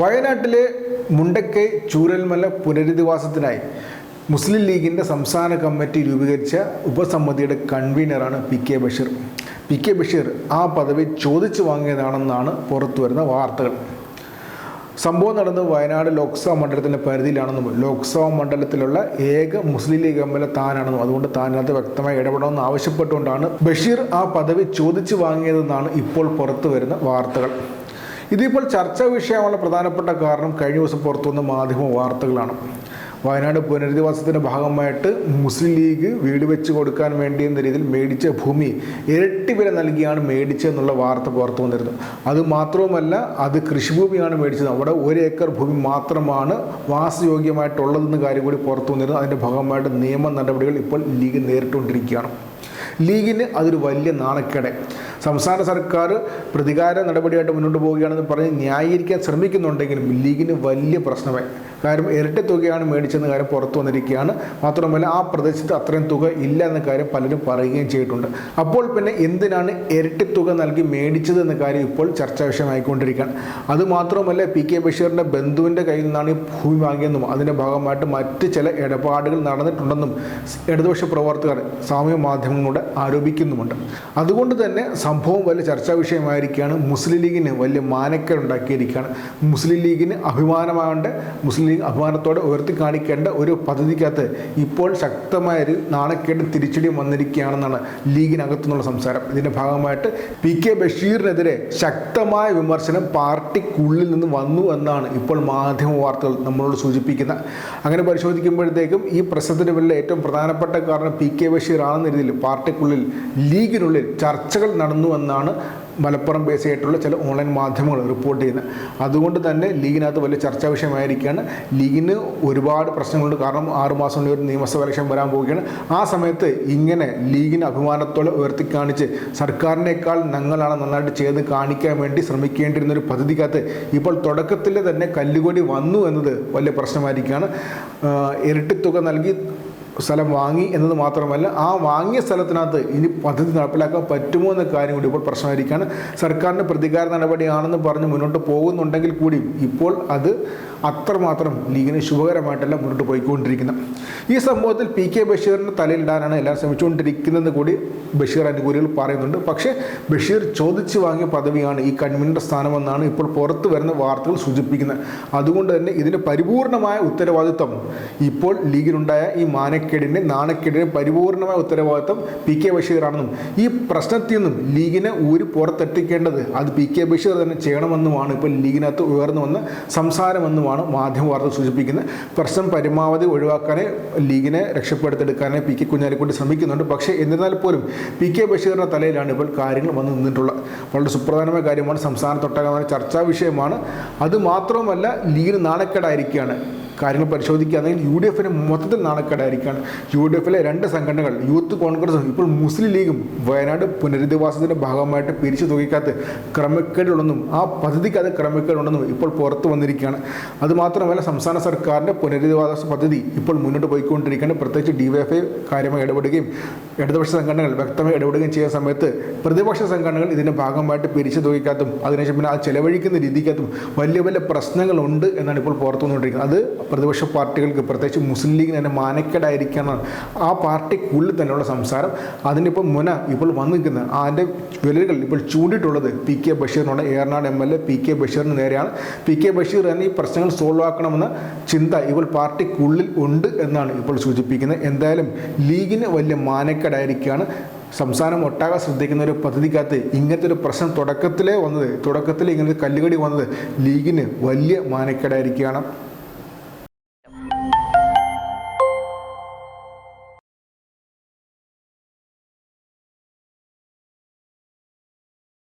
വയനാട്ടിലെ മുണ്ടക്കൈ ചൂരൽമല പുനരധിവാസത്തിനായി മുസ്ലിം ലീഗിന്റെ സംസ്ഥാന കമ്മിറ്റി രൂപീകരിച്ച ഉപസമിതിയുടെ കൺവീനറാണ് P K Basheer. P K Basheer ആ പദവി ചോദിച്ചു വാങ്ങിയതാണെന്നാണ് പുറത്തുവരുന്ന വാർത്തകൾ. സംഭവം നടന്നത് വയനാട് ലോക്സഭാ മണ്ഡലത്തിന്റെ പരിധിയിലാണെന്നും ലോക്സഭാ മണ്ഡലത്തിലുള്ള ഏക Muslim League M L A താനാണെന്നും അതുകൊണ്ട് താനത് വ്യക്തമായി ഇടപെടണമെന്ന് ആവശ്യപ്പെട്ടുകൊണ്ടാണ് ബഷീർ ആ പദവി ചോദിച്ചു വാങ്ങിയതെന്നാണ് ഇപ്പോൾ പുറത്തു വരുന്ന വാർത്തകൾ. ഇതിപ്പോൾ ചർച്ചാ വിഷയമുള്ള പ്രധാനപ്പെട്ട കാരണം കഴിഞ്ഞ ദിവസം പുറത്തുവന്ന മാധ്യമ വാർത്തകളാണ്. വയനാട് പുനരധിവാസത്തിന്റെ ഭാഗമായിട്ട് മുസ്ലിം ലീഗ് വീട് വെച്ച് കൊടുക്കാൻ വേണ്ടി എന്ന രീതിയിൽ മേടിച്ച ഭൂമി ഇരട്ടി വില നൽകിയാണ് മേടിച്ചതെന്നുള്ള വാർത്ത പുറത്തു വന്നിരുന്നു. അത് മാത്രവുമല്ല അത് കൃഷിഭൂമിയാണ് മേടിച്ചത്. അവിടെ ഒരു ഏക്കർ ഭൂമി മാത്രമാണ് വാസയോഗ്യമായിട്ടുള്ളതെന്ന കാര്യം കൂടി പുറത്തു വന്നിരുന്നു. അതിന്റെ ഭാഗമായിട്ട് നിയമ നടപടികൾ ഇപ്പോൾ ലീഗ് നേരിട്ടുകൊണ്ടിരിക്കുകയാണ്. ലീഗിന് അതൊരു വലിയ നാണക്കേട്. സംസ്ഥാന സർക്കാർ പ്രതികാര നടപടിയായിട്ട് മുന്നോട്ട് പോവുകയാണെന്ന് പറഞ്ഞ് ന്യായീകരിക്കാൻ ശ്രമിക്കുന്നുണ്ടെങ്കിലും ലീഗിന് വലിയ പ്രശ്നമായി. കാര്യം ഇരട്ടി തുകയാണ് മേടിച്ചെന്ന കാര്യം പുറത്തു വന്നിരിക്കുകയാണ്. മാത്രമല്ല ആ പ്രദേശത്ത് അത്രയും തുക ഇല്ല എന്ന കാര്യം പലരും പറയുകയും ചെയ്തിട്ടുണ്ട്. അപ്പോൾ പിന്നെ എന്തിനാണ് ഇരട്ടി തുക നൽകി മേടിച്ചത് എന്ന കാര്യം ഇപ്പോൾ ചർച്ചാ വിഷയമായിക്കൊണ്ടിരിക്കുകയാണ്. അതുമാത്രമല്ല പി കെ ബഷീറിന്റെ ബന്ധുവിന്റെ കയ്യിൽ നിന്നാണ് ഈ ഭൂമി വാങ്ങിയെന്നും അതിന്റെ ഭാഗമായിട്ട് മറ്റ് ചില ഇടപാടുകൾ നടന്നിട്ടുണ്ടെന്നും ഇടതുപക്ഷ പ്രവർത്തകർ സാമൂഹ്യ മാധ്യമങ്ങളുടെ ആരോപിക്കുന്നുമുണ്ട്. അതുകൊണ്ട് തന്നെ സംഭവം വലിയ ചർച്ചാ വിഷയമായിരിക്കുകയാണ്. മുസ്ലിം ലീഗിന് വലിയ മാനക്കേട് ഉണ്ടാക്കിയിരിക്കുകയാണ്. മുസ്ലിം ലീഗിന് അഭിമാനമാകേണ്ട മുസ്ലിം ലീഗ് അഭിമാനത്തോടെ ഉയർത്തി കാണിക്കേണ്ട ഒരു പദ്ധതിക്കകത്ത് ഇപ്പോൾ ശക്തമായ ഒരു നാണക്കേട് തിരിച്ചടിയും വന്നിരിക്കുകയാണെന്നാണ് ലീഗിനകത്തുനിന്നുള്ള സംസാരം. ഇതിന്റെ ഭാഗമായിട്ട് പി കെ ബഷീറിനെതിരെ ശക്തമായ വിമർശനം പാർട്ടിക്കുള്ളിൽ നിന്ന് വന്നു എന്നാണ് ഇപ്പോൾ മാധ്യമ വാർത്തകൾ നമ്മളോട് സൂചിപ്പിക്കുന്നത്. അങ്ങനെ പരിശോധിക്കുമ്പോഴത്തേക്കും ഈ പ്രശ്നത്തിന് പിന്നിലെ ഏറ്റവും പ്രധാനപ്പെട്ട കാരണം പി കെ ബഷീർ ആണെന്ന രീതിയിൽ പാർട്ടിക്കുള്ളിൽ ലീഗിനുള്ളിൽ ചർച്ചകൾ നടന്നു എന്നാണ് മലപ്പുറം ബേസ് ആയിട്ടുള്ള ചില ഓൺലൈൻ മാധ്യമങ്ങൾ റിപ്പോർട്ട് ചെയ്യുന്നത്. അതുകൊണ്ട് തന്നെ ലീഗിനകത്ത് വലിയ ചർച്ചാ വിഷയമായിരിക്കുകയാണ്. ലീഗിന് ഒരുപാട് പ്രശ്നങ്ങളുണ്ട്. കാരണം ആറുമാസത്തിനുള്ളിൽ ഒരു നിയമസഭ ഇലക്ഷൻ വരാൻ പോവുകയാണ്. ആ സമയത്ത് ഇങ്ങനെ ലീഗിന് അഭിമാനത്തോടെ ഉയർത്തി കാണിച്ച് സർക്കാരിനേക്കാൾ ഞങ്ങളാണ് നന്നായിട്ട് ചെയ്ത് കാണിക്കാൻ വേണ്ടി ശ്രമിക്കേണ്ടിരുന്ന ഒരു പദ്ധതിക്കകത്ത് ഇപ്പോൾ തുടക്കത്തിൽ തന്നെ കല്ലുകൊടി വന്നു എന്നത് വലിയ പ്രശ്നമായിരിക്കുകയാണ്. ഇരട്ടിത്തുക ഇരട്ടി തുക നൽകി സ്ഥലം വാങ്ങി എന്നത് മാത്രമല്ല ആ വാങ്ങിയ സ്ഥലത്തിനകത്ത് ഇനി പദ്ധതി നടപ്പിലാക്കാൻ പറ്റുമോ എന്ന കാര്യം കൂടി ഇപ്പോൾ പ്രശ്നമായിരിക്കുകയാണ്. സർക്കാരിന്റെ പ്രതികാര നടപടിയാണെന്ന് പറഞ്ഞ് മുന്നോട്ട് പോകുന്നുണ്ടെങ്കിൽ കൂടി ഇപ്പോൾ അത് അത്രമാത്രം ലീഗിന് ശുഭകരമായിട്ടല്ല മുന്നോട്ട് പോയിക്കൊണ്ടിരിക്കുന്നത്. ഈ സംഭവത്തിൽ പി കെ ബഷീറിന്റെ തലയിലിടാനാണ് എല്ലാം ശ്രമിച്ചുകൊണ്ടിരിക്കുന്നതെന്ന് കൂടി ബഷീർ അനുകൂലികൾ പറയുന്നുണ്ട്. പക്ഷേ ബഷീർ ചോദിച്ചു വാങ്ങിയ പദവിയാണ് ഈ കൺവീനറുടെ സ്ഥാനമെന്നാണ് ഇപ്പോൾ പുറത്തു വരുന്ന വാർത്തകൾ സൂചിപ്പിക്കുന്നത്. അതുകൊണ്ട് തന്നെ ഇതിന് പരിപൂർണമായ ഉത്തരവാദിത്വം ഇപ്പോൾ ലീഗിനുണ്ടായ ഈ മാനക്കേടിന്റെ നാണക്കേടിന് പരിപൂർണമായ ഉത്തരവാദിത്വം പി കെ ബഷീറാണെന്നും ഈ പ്രശ്നത്തിൽ നിന്നും ലീഗിനെ ഊരി പുറത്തെത്തിക്കേണ്ടത് അത് പി കെ ബഷീർ തന്നെ ചെയ്യണമെന്നുമാണ്. ഇപ്പോൾ ലീഗിനകത്ത് ഉയർന്നു വന്ന സംസാരമെന്നുമാണ് മാധ്യമ വാർത്ത സൂചിപ്പിക്കുന്നത്. പ്രശ്നം പരമാവധി ഒഴിവാക്കാനേ ലീഗിനെ രക്ഷപ്പെടുത്തെടുക്കാനേ പി കെ കുഞ്ഞാലിക്കുട്ടി ശ്രമിക്കുന്നുണ്ട്. പക്ഷേ എന്നിരുന്നാൽ പോലും പി കെ ബഷീറിന്റെ തലയിലാണ് ഇപ്പോൾ കാര്യങ്ങൾ വന്നു നിന്നിട്ടുള്ളത്. വളരെ സുപ്രധാനമായ കാര്യമാണ് സംസ്ഥാനത്തൊട്ടാകമായ ചർച്ചാ വിഷയമാണ്. അത് മാത്രവുമല്ല ലീഗിന് നാണക്കേടായിരിക്കുകയാണ്. കാര്യങ്ങൾ പരിശോധിക്കുകയാണെങ്കിൽ യു ഡി എഫിന് മൊത്തത്തിൽ നാണക്കേടായിരിക്കുകയാണ്. യു ഡി എഫിലെ രണ്ട് സംഘടനകൾ യൂത്ത് കോൺഗ്രസും ഇപ്പോൾ മുസ്ലിം ലീഗും വയനാട് പുനരധിവാസത്തിന്റെ ഭാഗമായിട്ട് പിരിച്ചു തുകയ്ക്കകത്ത് ക്രമക്കേടുണ്ടെന്നും ആ പദ്ധതിക്കകത്ത് ക്രമക്കേടുണ്ടെന്നും ഇപ്പോൾ പുറത്തു വന്നിരിക്കുകയാണ്. അതുമാത്രമല്ല സംസ്ഥാന സർക്കാരിന്റെ പുനരധിവാസ പദ്ധതി ഇപ്പോൾ മുന്നോട്ട് പോയിക്കൊണ്ടിരിക്കുകയാണ്. പ്രത്യേകിച്ച് ഡി വൈ എഫ് ഐ കാര്യമായി ഇടപെടുകയും ഇടതുപക്ഷ സംഘടനകൾ വ്യക്തമായി ഇടപെടുകയും ചെയ്യുന്ന സമയത്ത് പ്രതിപക്ഷ സംഘടനകൾ ഇതിന്റെ ഭാഗമായിട്ട് പിരിച്ചു തുകയ്ക്കകത്തും അതിനുശേഷം പിന്നെ അത് ചെലവഴിക്കുന്ന രീതിക്കകത്തും വലിയ വലിയ പ്രശ്നങ്ങളുണ്ട് എന്നാണ് ഇപ്പോൾ പുറത്തു വന്നുകൊണ്ടിരിക്കുന്നത്. അത് പ്രതിപക്ഷ പാർട്ടികൾക്ക് പ്രത്യേകിച്ച് മുസ്ലിം ലീഗിന് തന്നെ മാനക്കേടായിരിക്കണം ആ പാർട്ടിക്കുള്ളിൽ തന്നെയുള്ള സംസാരം. അതിനിപ്പോൾ മുന ഇപ്പോൾ വന്നു നിൽക്കുന്ന അതിന്റെ വിരലുകൾ ഇപ്പോൾ ചൂണ്ടിയിട്ടുള്ളത് P K ബഷീറിനോട് Eranad M L A P K ബഷീറിന് നേരെയാണ്. പി കെ ബഷീർ തന്നെ ഈ പ്രശ്നങ്ങൾ സോൾവ് ആക്കണമെന്ന ചിന്ത ഇപ്പോൾ പാർട്ടിക്കുള്ളിൽ ഉണ്ട് എന്നാണ് ഇപ്പോൾ സൂചിപ്പിക്കുന്നത്. എന്തായാലും ലീഗിന് വലിയ മാനക്കേടായിരിക്കുകയാണ് സംസ്ഥാനം ഒട്ടാകെ ശ്രദ്ധിക്കുന്ന ഒരു പദ്ധതിക്കകത്ത് ഇങ്ങനത്തെ ഒരു പ്രശ്നം തുടക്കത്തിലേ വന്നത് തുടക്കത്തിൽ ഇങ്ങനത്തെ കല്ലുകടി വന്നത് ലീഗിന് വലിയ മാനക്കേടായിരിക്കുകയാണ്.